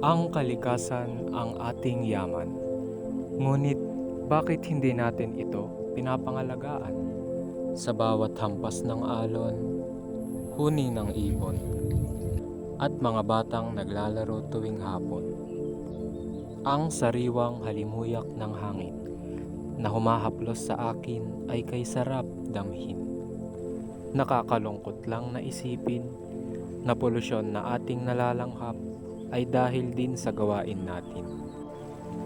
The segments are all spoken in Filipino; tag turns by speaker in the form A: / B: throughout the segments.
A: Ang kalikasan ang ating yaman. Ngunit bakit hindi natin ito pinapangalagaan? Sa bawat hampas ng alon, huni ng ibon, at mga batang naglalaro tuwing hapon. Ang sariwang halimuyak ng hangin na humahaplos sa akin ay kay sarap damhin. Nakakalungkot lang na isipin na polusyon na ating nalalanghap ay dahil din sa gawain natin.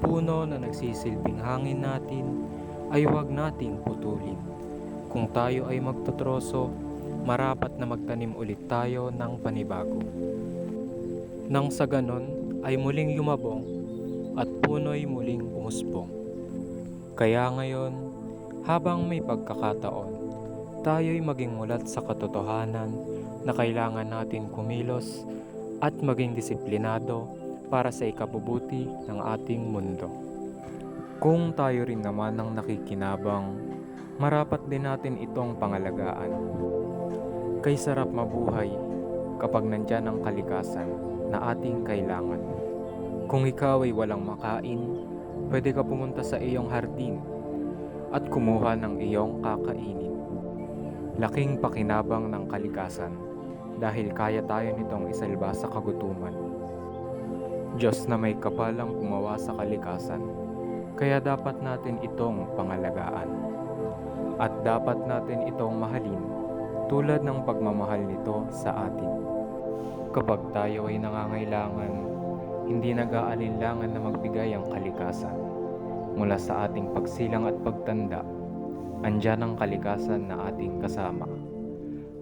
A: Puno na nagsisilbing hangin natin ay huwag nating putulin. Kung tayo ay magtutroso, marapat na magtanim ulit tayo ng panibago. Nang sa ganon ay muling yumabong at puno'y muling umusbong. Kaya ngayon, habang may pagkakataon, tayo'y maging mulat sa katotohanan na kailangan natin kumilos at maging disiplinado para sa ikabubuti ng ating mundo. Kung tayo rin naman ang nakikinabang, marapat din natin itong pangalagaan. Kay sarap mabuhay kapag nandyan ang kalikasan na ating kailangan. Kung ikaw ay walang makain, pwede ka pumunta sa iyong hardin at kumuha ng iyong kakainin. Laking pakinabang ng kalikasan dahil kaya tayo nitong isalba sa kagutuman. Diyos na may kapalang gumawa sa kalikasan, kaya dapat natin itong pangalagaan. At dapat natin itong mahalin tulad ng pagmamahal nito sa atin. Kapag tayo ay nangangailangan, hindi nag-aalinlangan na magbigay ang kalikasan. Mula sa ating pagsilang at pagtanda, andyan ang kalikasan na ating kasama.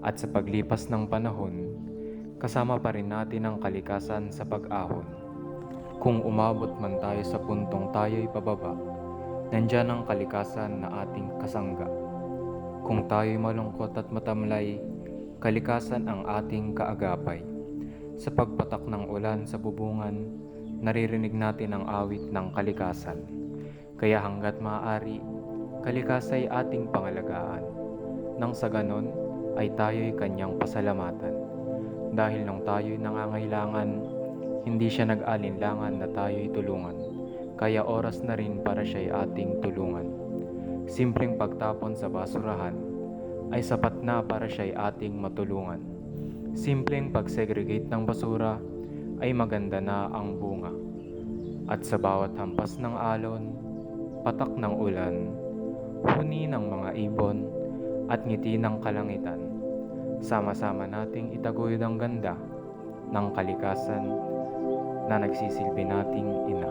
A: At sa paglipas ng panahon, kasama pa rin natin ang kalikasan sa pag-ahon. Kung umabot man tayo sa puntong tayo'y pababa, nandyan ang kalikasan na ating kasangga. Kung tayo'y malungkot at matamlay, kalikasan ang ating kaagapay. Sa pagpatak ng ulan sa bubungan, naririnig natin ang awit ng kalikasan. Kaya hanggat maaari, kalikasay ating pangalagaan. Nang sa ganon, ay tayo'y kanyang pasalamatan. Dahil nung tayo'y nangangailangan, hindi siya nag-alinlangan na tayo'y tulungan. Kaya oras na rin para siya'y ating tulungan. Simpleng pagtapon sa basurahan ay sapat na para siya'y ating matulungan. Simpleng pag-segregate ng basura ay maganda na ang bunga. At sa bawat hampas ng alon, patak ng ulan, huni ng mga ibon, at ngiti ng kalangitan. Sama-sama nating itaguyod ang ganda ng kalikasan na nagsisilbi nating ina.